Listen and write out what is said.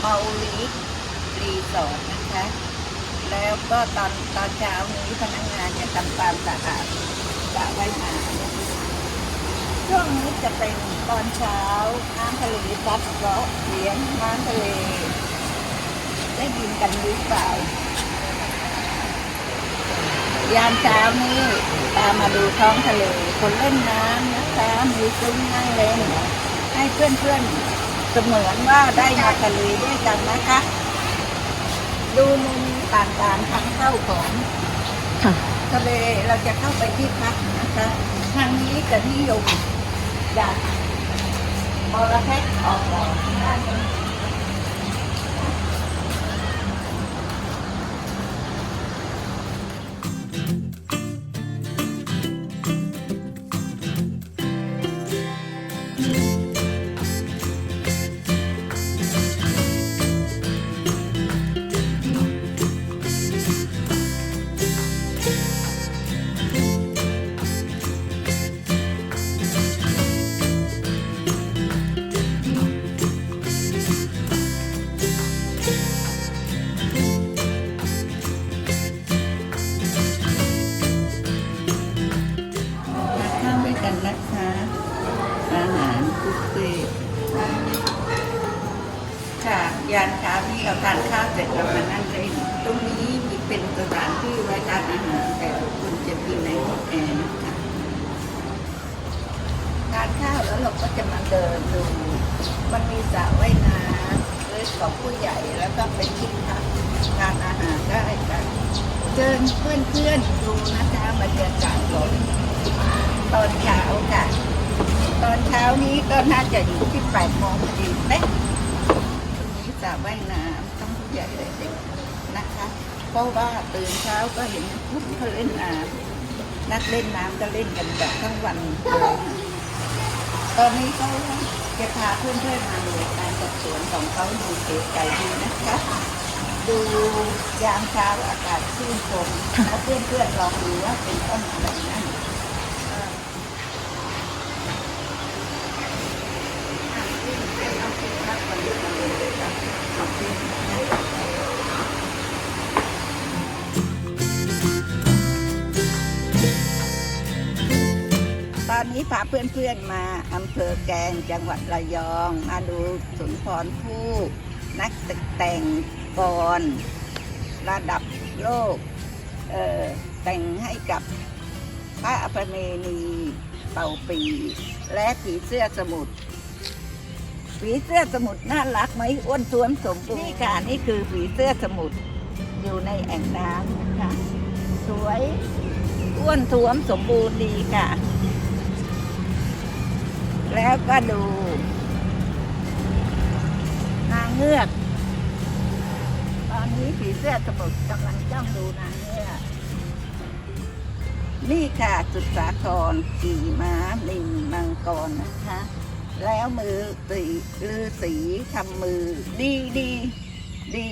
เมาลีรีสอร์ทนะคะ แล้วก็ตอนตอนเช้านี้พนักงานจะทำความสะอาดสระว่ายน้ำช่วงนี้จะเป็นตอนเช้าน้ำทะเลซัดเลาะเสียงน้ำทะเล ได้ยินกันหรือเปล่ายามเช้านี้ตามมาดูท้องทะเล คนเล่นน้ำนะคะมีซุ้มนั่งเล่นให้เพื่อนๆ เสมือนว่าได้มาทะเลด้วยกันนะคะ ดูมุมต่างๆทางเข้าของค่ะ ทะเลเราจะเข้าไปที่พักนะคะทางนี้จะนิยมจากมอระแพกออกดอกด้านนี้ บุฟเฟ่ต์ค่ะยานเช้าที่เราทานข้าวเสร็จเรามานั่งเล่นตรงนี้มีเป็นสถานที่ไว้ทานอาหารแต่ทุกคนจะกินในห้องแอร์นะคะทานข้าวแล้วเราก็จะมาเดินดู มันมีสระว่ายน้ำเลยของผู้ใหญ่แล้วก็เป็นที่พักทานอาหารได้ค่ะเชิญเพื่อนๆดูนะคะบรรยากาศตอนเช้าค่ะตอนานี้ก็น่าจะอยู่ที่แปดโมงพอดีเป๊ะตรงนี้สระว่ายน้ำต้องผู้ใหญ่เลยเด็กนะคะ เพราะว่าตื่นเช้าก็เห็นทุกคนเล่นน้ำนักเล่นน้ำก็เล่นกันแบบทั้งวันเลยตอนนี้ก็จะพาเพื่อนๆมาดูการจัดสวนของเขาดูเก๋ไก่ดีนะคะ ดูยามเช้าอากาศชื่นชมแล้วเพื่อนๆลองดูว่าเป็นต้นอะไรนั่น ตอนนี้พาเพื่อนๆมาอำเภอแกงจังหวัดระยอง มาดูสุนทรภู่นักแต่งกรระดับโลกเอ่อแต่งให้กับพระอภเมนีเป่าปี และผีเสื้อสมุทรผีเสื้อสมุทรน่ารักไหมอ้วนท้วนสมบูรณ์นี่ค่ะนี่คือผีเสื้อสมุทรอยู่ในแอ่งน้ำนะคะสวยอ้วนท้วมสมบูรณ์ดีค่ะ แล้วก็ดูนางเงือก ตอนนี้ผีเสื้อสมุทรกำลังจ้องดูนางเงือก นี่ค่ะสุดสาครขี่ม้าลิงมังกรนะคะ แล้วมือสีลือสีทำมือดีดีดี